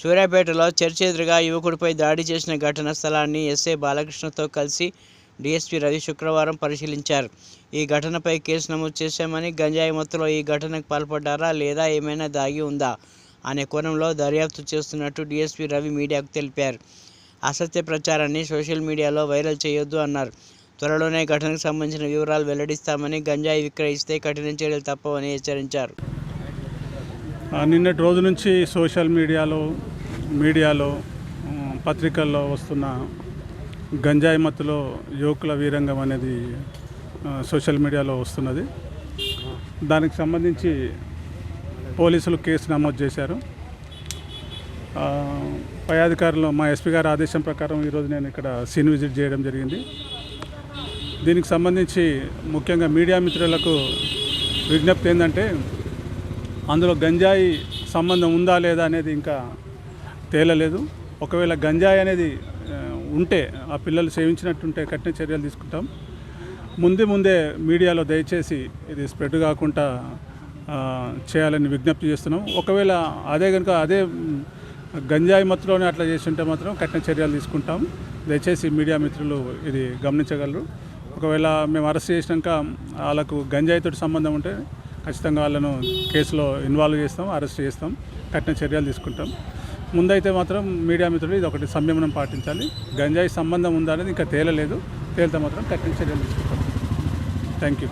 సూర్యాపేటలో చర్చ్ ఎదురుగా యువకుడిపై దాడి చేసిన ఘటన స్థలాన్ని ఎస్ఐ బాలకృష్ణతో కలిసి డీఎస్పీ రవి శుక్రవారం పరిశీలించారు. ఈ ఘటనపై కేసు నమోదు చేశామని గంజాయి మత్తులో ఈ ఘటనకు పాల్పడ్డారా లేదా ఏమైనా దాగి ఉందా అనే కోణంలో దర్యాప్తు చేస్తున్నట్టు డీఎస్పీ రవి మీడియాకు తెలిపారు. అసత్య ప్రచారాన్ని సోషల్ మీడియాలో వైరల్ చేయొద్దు అన్నారు. త్వరలోనే ఘటనకు సంబంధించిన వివరాలు వెల్లడిస్తామని గంజాయి విక్రయిస్తే కఠిన చర్యలు తప్పవని హెచ్చరించారు. నిన్నటి రోజు నుంచి సోషల్ మీడియాలో మీడియాలో పత్రికల్లో వస్తున్న గంజాయి మత్తులో యువకుల వీరంగం అనేది సోషల్ మీడియాలో వస్తున్నది. దానికి సంబంధించి పోలీసులు కేసు నమోదు చేశారు. పై అధికారులు మా ఎస్పీ గారి ఆదేశం ప్రకారం ఈరోజు నేను ఇక్కడ సీన్ విజిట్ చేయడం జరిగింది. దీనికి సంబంధించి ముఖ్యంగా మీడియా మిత్రులకు విజ్ఞప్తి ఏంటంటే అందులో గంజాయి సంబంధం ఉందా లేదా అనేది ఇంకా తేలలేదు. ఒకవేళ గంజాయి అనేది ఉంటే ఆ పిల్లలు సేవించినట్టుంటే కఠిన చర్యలు తీసుకుంటాం. ముందే ముందే మీడియాలో దయచేసి ఇది స్ప్రెడ్ కాకుండా చేయాలని విజ్ఞప్తి చేస్తున్నాం. ఒకవేళ అదే కనుక అదే గంజాయి మత్తులోనే అట్లా చేస్తుంటే మాత్రం కఠిన చర్యలు తీసుకుంటాం. దయచేసి మీడియా మిత్రులు ఇది గమనించగలరు. ఒకవేళ మేము అరెస్ట్ చేసినాక వాళ్ళకు గంజాయితో సంబంధం ఉంటే ఖచ్చితంగా వాళ్ళను కేసులో ఇన్వాల్వ్ చేస్తాం అరెస్ట్ చేస్తాం. కఠిన చర్యలు తీసుకుంటాం. ముందైతే మాత్రం మీడియా మిత్రులు ఇది ఒకటి సంయమనం పాటించాలి. గంజాయి సంబంధం ఉందా అనేది ఇంకా తేలలేదు. తేలితే మాత్రం కఠిన చర్యలు తీసుకుంటాం. Thank you